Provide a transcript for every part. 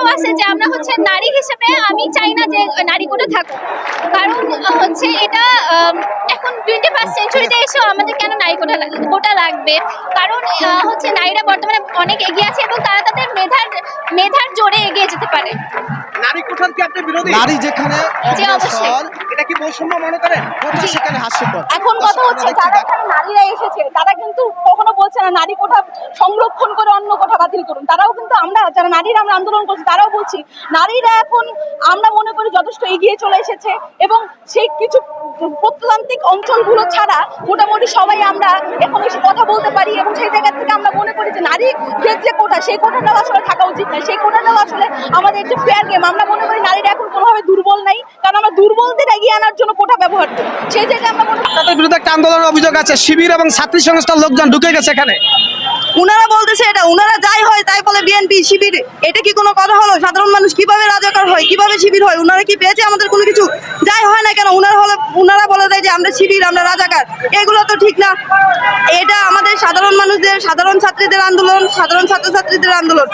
এটাও আছে যে আমরা হচ্ছে নারী হিসেবে আমি চাই না যে নারী থাকুক। কারণ হচ্ছে এটা এখন টোয়েন্টি ফার্স্ট সেঞ্চুরিতে এসেও আমাদের কেন নারী কোটা কোটা লাগবে? কারণ হচ্ছে নারীরা বর্তমানে অনেক এগিয়ে আছে এবং তারা তাদের মেধার মেধার জোরে এগিয়ে যেতে পারে। নারী কি আপনি বিরোধী? নারী যেখানে অগ্রসর এটা কি বৈষম্য মনে করেন? কথা সেখানে হাস্যকর। এখন কথা হচ্ছে যারা এখানে নারীরা এসেছে তারা কিন্তু কখনো বলছে না নারী কোঠা সংরক্ষণ করে অন্য কোঠা বাতিল করুন। তারাও কিন্তু আমরা যারা নারীরা আমরা আন্দোলন করছি তারাও বলছি নারীরা এখন আমরা মনে করি যথেষ্ট এগিয়ে চলে এসেছে এবং সেই কিছু প্রত্নতান্ত্রিক অঞ্চলগুলো ছাড়া মোটামুটি সবাই আমরা এখন এসে কথা বলতে পারি এবং সেই জায়গা থেকে আমরা যে নারী যে কোটা সেই কোটাটাও আসলে থাকা উচিত নয়। সেই কোটাটাও আসলে আমাদের যে ফেয়ার গেম আমরা মনে করি নারীরা এখন কোনোভাবে দুর্বল নাই, কারণ আমরা দুর্বলদের এগিয়ে আনার জন্য কোটা ব্যবহার করি। সেই জায়গায় আমরা বিরুদ্ধে একটা আন্দোলনের অভিযোগ আছে। শিবির এবং ছাত্রী সংস্থার লোকজন ঢুকে গেছে এখানে। উনারা বলতেছে এটা, উনারা যাই হয় তাই বলে বিএনপি শিবির। এটা কি কোনো কথা হলো? সাধারণ মানুষ কীভাবে রাজাকার হয়? কীভাবে শিবির হয়? উনারা কি পেয়েছে আমাদের কোনো কিছু? যাই হয় না কেন, উনারা হলে, উনারা বলে দেয় যে আমরা শিবির, আমরা রাজাকার। এগুলো তো ঠিক না। এটা আমাদের সাধারণ মানুষদের, সাধারণ ছাত্রীদের আন্দোলন, সাধারণ ছাত্রছাত্রীদের আন্দোলন।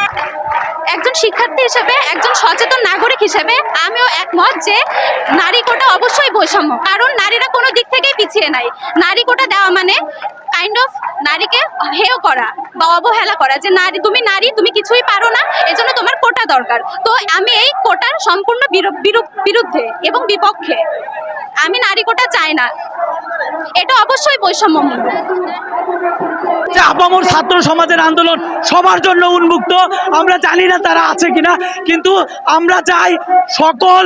একজন শিক্ষার্থী হিসেবে, একজন সচেতন নাগরিক হিসেবে আমিও একমত যে নারী কোটা অবশ্যই বৈষম্য। কারণ নারীরা কোনো দিক থেকেই পিছিয়ে নাই। নারী কোটা দেওয়া মানে কাইন্ড অফ নারীকে হেয় করা বা অবহেলা করা যে নারী, তুমি নারী, তুমি কিছুই পারো না, এজন্য তোমার কোটা দরকার। তো আমি এই কোটার সম্পূর্ণ বিরু- বিরু- বিরুদ্ধে এবং বিপক্ষে আমি নারী কোটা চাই না। এটা অবশ্যই বৈষম্যমূলক। যে আপামর ছাত্র সমাজের আন্দোলন সবার জন্য উন্মুক্ত, আমরা জানি না তারা আছে কিনা, কিন্তু আমরা চাই সকল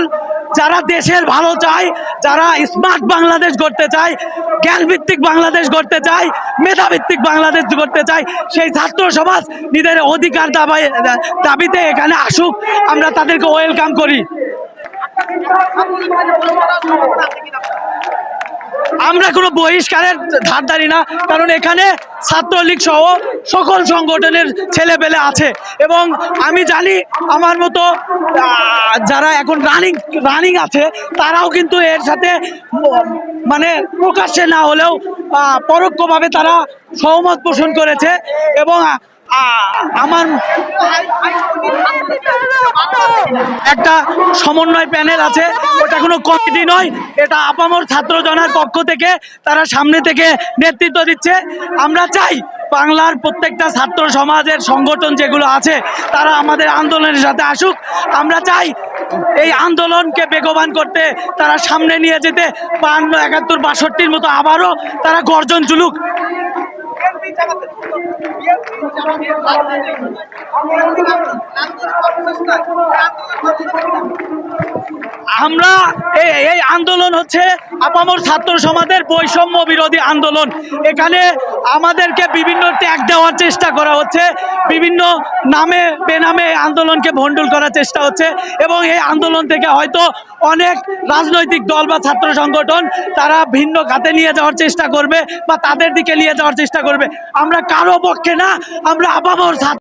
যারা দেশের ভালো চায়, যারা স্মার্ট বাংলাদেশ গড়তে চায়, জ্ঞানভিত্তিক বাংলাদেশ গড়তে চায়, মেধাভিত্তিক বাংলাদেশ গড়তে চায়, সেই ছাত্র সমাজ নিজের অধিকার দাবাই দাবিতে এখানে আসুক, আমরা তাদেরকে ওয়েলকাম করি। আমরা কোনো বহিষ্কারের ধার ধারধারি না, কারণ এখানে ছাত্রলীগ সহ সকল সংগঠনের ছেলেপেলে আছে। এবং আমি জানি আমার মতো যারা এখন রানিং রানিং আছে, তারাও কিন্তু এর সাথে মানে প্রকাশ্যে না হলেও পরোক্ষভাবে তারা সহমত পোষণ করেছে। এবং আমার একটা সমন্বয় প্যানেল আছে, ওটা কোনো কমিটি নয়, এটা আপামর ছাত্র জনার পক্ষ থেকে তারা সামনে থেকে নেতৃত্ব দিচ্ছে। আমরা চাই বাংলার প্রত্যেকটা ছাত্র সমাজের সংগঠন যেগুলো আছে, তারা আমাদের আন্দোলনের সাথে আসুক। আমরা চাই এই আন্দোলনকে বেগবান করতে তারা সামনে নিয়ে যেতে, বান্ন, একাত্তর, বাষট্টির মতো আবারও তারা গর্জন চুলুক। আমরা এই হচ্ছে আপামর ছাত্র সমাজের বৈষম্য বিরোধী আন্দোলন। এখানে আমাদেরকে বিভিন্ন ট্যাগ দেওয়ার চেষ্টা করা হচ্ছে, বিভিন্ন নামে বেনামে আন্দোলনকে ভণ্ডুল করার চেষ্টা হচ্ছে এবং এই আন্দোলন থেকে হয়তো অনেক রাজনৈতিক দল বা ছাত্র সংগঠন তারা ভিন্ন খাতে নিয়ে যাওয়ার চেষ্টা করবে বা তাদের দিকে নিয়ে যাওয়ার চেষ্টা করবে। আমরা কারও পক্ষে না, আমরা আপামর ছাত্র